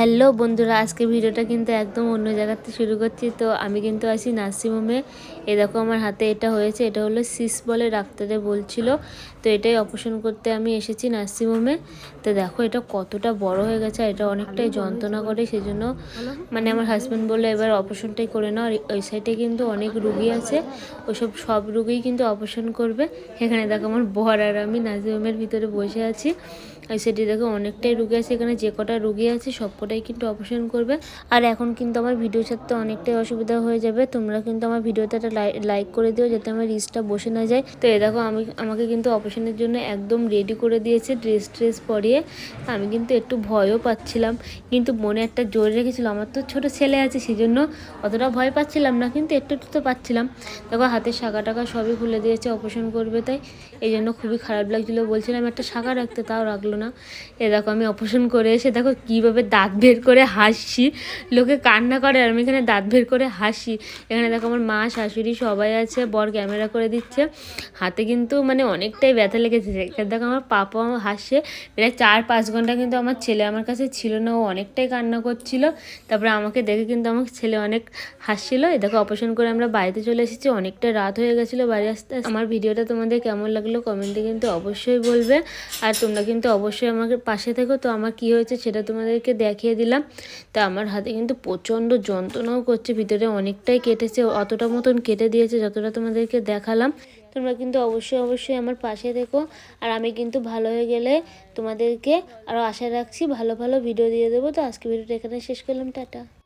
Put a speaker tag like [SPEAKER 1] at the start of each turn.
[SPEAKER 1] Hello বন্ধুরা আজকে ভিডিওটা কিন্তু একদম অন্য জায়গাতে শুরু করছি। তো আমি কিন্তু আছি নার্সিংহোমে। এ দেখো আমার হাতে এটা হয়েছে, এটা হলো সিস বলে ডাক্তারে বলছিল। তো এটাই অপারেশন করতে আমি এসেছি নার্সিংহোমে। তো দেখো এটা কতটা বড় হয়ে গেছে, এটা অনেকটাই যন্ত্রণা করে, সেজন্য মানে আমার হাজব্যান্ড বলল এবার অপারেশনটাই করে নাও। ওই সাইডে কিন্তু অনেক রুগী আছে ওসব সব রুগীই কিন্তু অপারেশন করবে। এখানে দেখো আমার বর আর আমি নার্সিংহোমের ভিতরে বসে আছি। ওই সাইডে দেখো অনেকটাই রুগী আছে, এখানে যে কটা রুগী আছে সবকটাই কিন্তু অপারেশন করবে। আর এখন কিন্তু আমার ভিডিও ছাড়তে অনেকটাই অসুবিধা হয়ে যাবে। তোমরা কিন্তু আমার ভিডিওতে একটা লাইক করে দিও যাতে আমার রিচটা বসে না যায়। তো এ দেখো, আমি আমাকে কিন্তু অপারেশনের জন্য একদম রেডি করে দিয়েছে ড্রেস ট্রেস পরিয়ে। আমি কিন্তু একটু ভয়ও পাচ্ছিলাম। কিন্তু মনে একটা জোর রেখেছিল। আমার তো ছোট ছেলে আছে সেই জন্য অতটা ভয় পাচ্ছিলাম না, কিন্তু একটু একটু তো পাচ্ছিলাম। দেখো, হাতের শাখা টাকা সবই খুলে দিয়েছে অপারেশন করবে তাই। এই জন্য খুবই খারাপ লাগছিল। বলছিলাম, একটা শাখা রাখতে, তাও রাখল না। এ দেখো, আমি অপারেশন করে এসে দেখো, কীভাবে দাঁত বের করে হাসছি লোকে কান্না করে আর আমি এখানে দাঁত বের করে হাসি। এখানে দেখো আমার মা, শাশুড়ি সবাই আছে, বর ক্যামেরা করে দিচ্ছে। হাতে কিন্তু মানে অনেকটাই ব্যথা লেগেছে। এখানে দেখো আমার পাপা হাসছে প্রায় চার পাঁচ ঘণ্টা কিন্তু আমার ছেলে আমার কাছে ছিল না। ও অনেকটাই কান্না করছিল। তারপরে আমাকে দেখে কিন্তু আমার ছেলে অনেক হাসছিল। এ দেখো অপারেশন করে আমরা বাড়িতে চলে এসেছি। অনেকটা রাত হয়ে গেছিল বাড়ি আসতে। আমার ভিডিওটা তোমাদের কেমন লাগল কমেন্টে কিন্তু অবশ্যই বলবে। আর তোমরা কিন্তু অবশ্যই আমাকে পাশে থেকো। তো আমার কি হয়েছে সেটা তোমাদেরকে দেখিয়ে দিলাম। তা আমার হাতে কিন্তু প্রচণ্ড যন্ত্রণাও করছে, ভিতরে অনেকটাই কেটেছে, অতটা মতন কেটে দিয়েছে যতটা তোমাদেরকে দেখালাম। তোমরা কিন্তু অবশ্যই অবশ্যই আমার পাশে থেকো। আর আমি কিন্তু ভালো হয়ে গেলে তোমাদেরকে আরও আশা রাখছি ভালো ভালো ভিডিও দিয়ে দেবো। তো আজকে ভিডিওটা এখানে শেষ করলাম, টাটা।